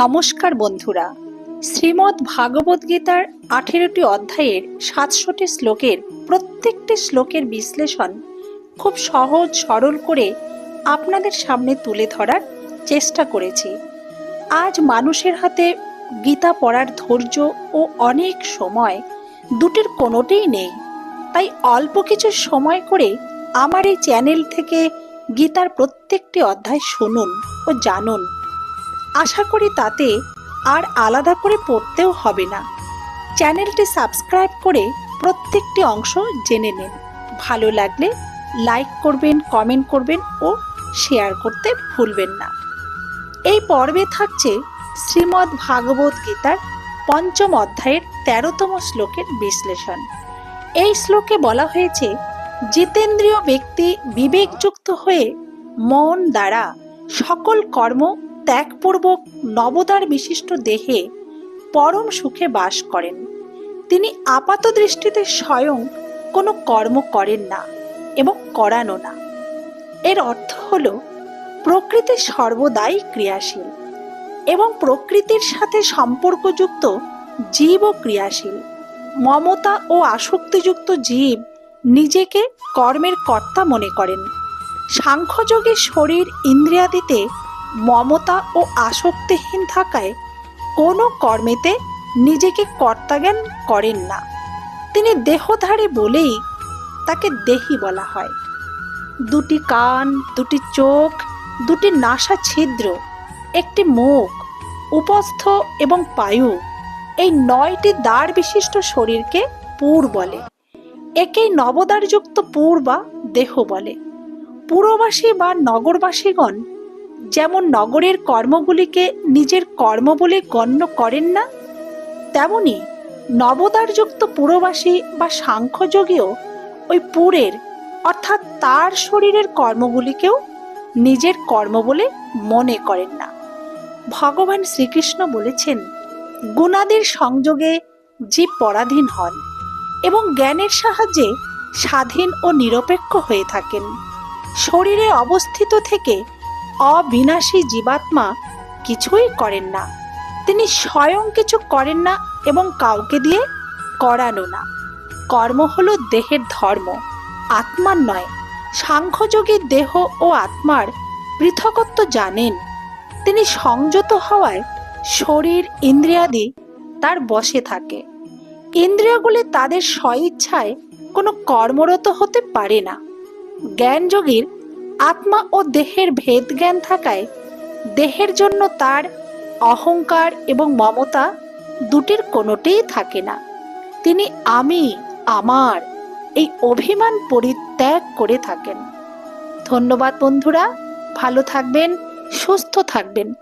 নমস্কার বন্ধুরা। শ্রীমদ্ ভাগবত গীতার আঠেরোটি অধ্যায়ের সাতশোটি শ্লোকের প্রত্যেকটি শ্লোকের বিশ্লেষণ খুব সহজ, সরল করে আপনাদের সামনে তুলে ধরার চেষ্টা করেছি। আজ মানুষের হাতে গীতা পড়ার ধৈর্য ও অনেক সময় দুটির কোনোটিই নেই। তাই অল্প কিছু সময় করে আমার এই চ্যানেল থেকে গীতার প্রত্যেকটি অধ্যায় শুনুন ও জানুন। আশা করি তাতে আর আলাদা করে পড়তেও হবে না। চ্যানেলটি সাবস্ক্রাইব করে প্রত্যেকটি অংশ জেনে নিন। ভালো লাগলে লাইক করবেন, কমেন্ট করবেন ও শেয়ার করতে ভুলবেন না। এই পর্বে থাকছে শ্রীমদ্ ভাগবত গীতার পঞ্চম অধ্যায়ের তেরোতম শ্লোকের বিশ্লেষণ। এই শ্লোকে বলা হয়েছে, জিতেন্দ্রীয় ব্যক্তি বিবেকযুক্ত হয়ে মন দ্বারা সকল কর্ম ত্যাগপূর্বক নবদার বিশিষ্ট দেহে পরম সুখে বাস করেন। তিনি আপাত দৃষ্টিতে স্বয়ং কোনো কর্ম করেন না এবং করানো না। এর অর্থ হল প্রকৃতি সর্বদাই ক্রিয়াশীল এবং প্রকৃতির সাথে সম্পর্কযুক্ত জীবও ক্রিয়াশীল। মমতা ও আসক্তিযুক্ত জীব নিজেকে কর্মের কর্তা মনে করেন। সাংখ্যযোগী শরীর ইন্দ্রিয়াদিতে মমতা ও আসক্তিহীন থাকায় কোনো কর্মেতে নিজেকে কর্তাজ্ঞান করেন না। তিনি দেহধারী বলেই তাকে দেহি বলা হয়। দুটি কান, দুটি চোখ, দুটি নাসা ছিদ্র, একটি মুখ, উপস্থ এবং পায়ু এই নয়টি দ্বার বিশিষ্ট শরীরকে পুর বলে। একেই নবদ্বারযুক্ত পুর বা দেহ বলে। পুরবাসী বা নগরবাসীগণ যেমন নগরের কর্মগুলিকে নিজের কর্ম বলে গণ্য করেন না, তেমনি নবদ্বারযুক্ত পুরবাসী বা সাংখ্যযোগীও ওই পুরের, অর্থাৎ তার শরীরের কর্মগুলিকেও নিজের কর্ম বলে মনে করেন না। ভগবান শ্রীকৃষ্ণ বলেছেন, গুণাদির সংযোগে জীব পরাধীন হন এবং জ্ঞানের সাহায্যে স্বাধীন ও নিরপেক্ষ হয়ে থাকেন। শরীরে অবস্থিত থেকে অবিনাশী জীবাত্মা কিছুই করেন না। তিনি স্বয়ং কিছু করেন না এবং কাউকে দিয়ে করানো না। কর্ম হলো দেহের ধর্ম, আত্মার নয়। সাংখ্যযোগী দেহ ও আত্মার পৃথকত্ব জানেন। তিনি সংযত হওয়ায় শরীর, ইন্দ্রিয়াদি তার বশে থাকে। ইন্দ্রিয়গুলি তাদের স্বইচ্ছায় কোনো কর্মরত হতে পারে না। জ্ঞানযোগীর আত্মা ও দেহের ভেদ জ্ঞান থাকায় দেহের জন্য তার অহংকার এবং মমতা দুটির কোনোটিই থাকে না। তিনি আমি, আমার এই অভিমান পরিত্যাগ করে থাকেন। ধন্যবাদ বন্ধুরা, ভালো থাকবেন, সুস্থ থাকবেন।